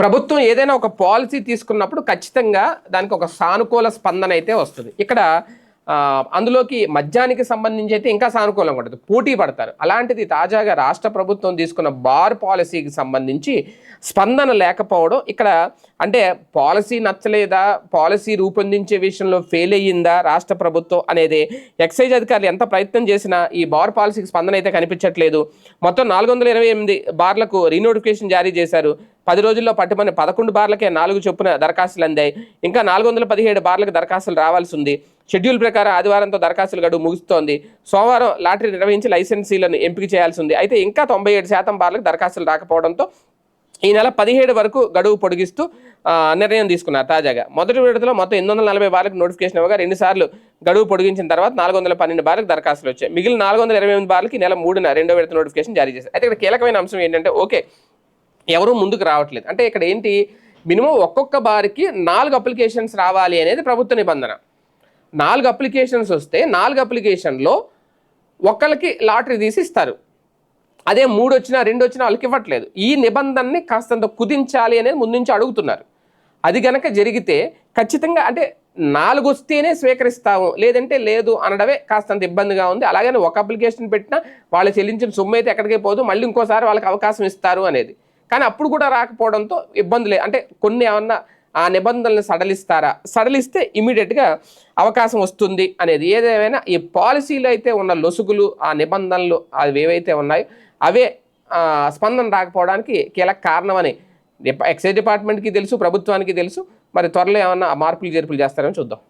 ప్రభుత్వం ఏదైనా ఒక పాలసీ తీసుకున్నప్పుడు ఖచ్చితంగా దానికి ఒక సానుకూల స్పందన అయితే వస్తుంది. ఇక్కడ అందులోకి మద్యానికి సంబంధించి అయితే ఇంకా సానుకూలంగా ఉంటుంది. పోటీ పడతారు. అలాంటిది తాజాగా రాష్ట్ర ప్రభుత్వం తీసుకున్న బార్ పాలసీకి సంబంధించి స్పందన లేకపోవడం ఇక్కడ అంటే పాలసీ నచ్చలేదా? పాలసీ రూపొందించే విషయంలో ఫెయిల్ అయ్యిందా రాష్ట్ర ప్రభుత్వం అనేది ఎక్సైజ్ అధికారులు ఎంత ప్రయత్నం చేసినా ఈ బార్ పాలసీకి స్పందన అయితే కనిపించట్లేదు. మొత్తం నాలుగు వందల ఇరవై ఎనిమిది బార్లకు రీనోటిఫికేషన్ జారీ చేశారు. పది రోజుల్లో పట్టుమని పదకొండు బార్లకే నాలుగు చొప్పున దరఖాస్తులు అందాయి. ఇంకా నాలుగు వందల పదిహేడు బార్లకు దరఖాస్తులు రావాల్సి ఉంది. షెడ్యూల్ ప్రకారం ఆదివారంతో దరఖాస్తుల గడువు ముగుస్తోంది. సోమవారం లాటరీ నిర్వహించి లైసెన్సీలను ఎంపిక చేయాల్సి ఉంది. అయితే ఇంకా తొంభై ఏడు శాతం బార్లకు దరఖాస్తులు రాకపోవడంతో ఈ నెల పదిహేడు వరకు గడువు పొడిగిస్తూ నిర్ణయం తీసుకున్నారు తాజాగా. మొదటి విడతలో మొత్తం ఎనిమిది వందల నలభై బార్లకు నోటిఫికేషన్ ఇవ్వగా రెండు సార్లు గడువు పొడిగించిన తర్వాత నాలుగు వందల పన్నెండు బార్లకు దరఖాస్తులు వచ్చాయి. మిగిలిన నాలుగు వందల ఇరవై ఎనిమిది బార్లకి నెల మూడున రెండో విడత నోటిఫికేషన్ జారీ చేశారు. అయితే ఇక్కడ కీలకమైన అంశం ఏంటంటే ఓకే ఎవరూ ముందుకు రావట్లేదు. అంటే ఇక్కడ ఏంటి? మినిమం ఒక్కొక్క బార్కి నాలుగు అప్లికేషన్స్ రావాలి అనేది ప్రభుత్వ నిబంధన. నాలుగు అప్లికేషన్స్ వస్తే నాలుగు అప్లికేషన్లో ఒక్కరికి లాటరీ తీసి ఇస్తారు. అదే మూడు వచ్చినా రెండు వచ్చినా వాళ్ళకి ఇవ్వట్లేదు. ఈ నిబంధనని కాస్తంత కుదించాలి అనేది ముందు నుంచి అడుగుతున్నారు. అది గనక జరిగితే ఖచ్చితంగా అంటే నాలుగు వస్తేనే స్వీకరిస్తాము. లేదంటే లేదు అనడమే కాస్తంత ఇబ్బందిగా ఉంది. అలాగని ఒక అప్లికేషన్ పెట్టినా వాళ్ళు చెల్లించిన సొమ్ము అయితే ఎక్కడికే పోదు. మళ్ళీ ఇంకోసారి వాళ్ళకి అవకాశం ఇస్తారు అనేది. కానీ అప్పుడు కూడా రాకపోవడంతో ఇబ్బందులే. అంటే కొన్ని ఏమన్నా ఆ నిబంధనలను సడలిస్తారా? సడలిస్తే ఇమీడియట్గా అవకాశం వస్తుంది అనేది. ఏదేమైనా ఈ పాలసీలో అయితే ఉన్న లొసుగులు ఆ నిబంధనలు అవి ఏవైతే ఉన్నాయో అవే స్పందన రాకపోవడానికి కీలక కారణమని ఎక్సైజ్ డిపార్ట్మెంట్కి తెలుసు ప్రభుత్వానికి తెలుసు. మరి త్వరలో ఏమన్నా మార్పులు చేర్పులు చేస్తారని చూద్దాం.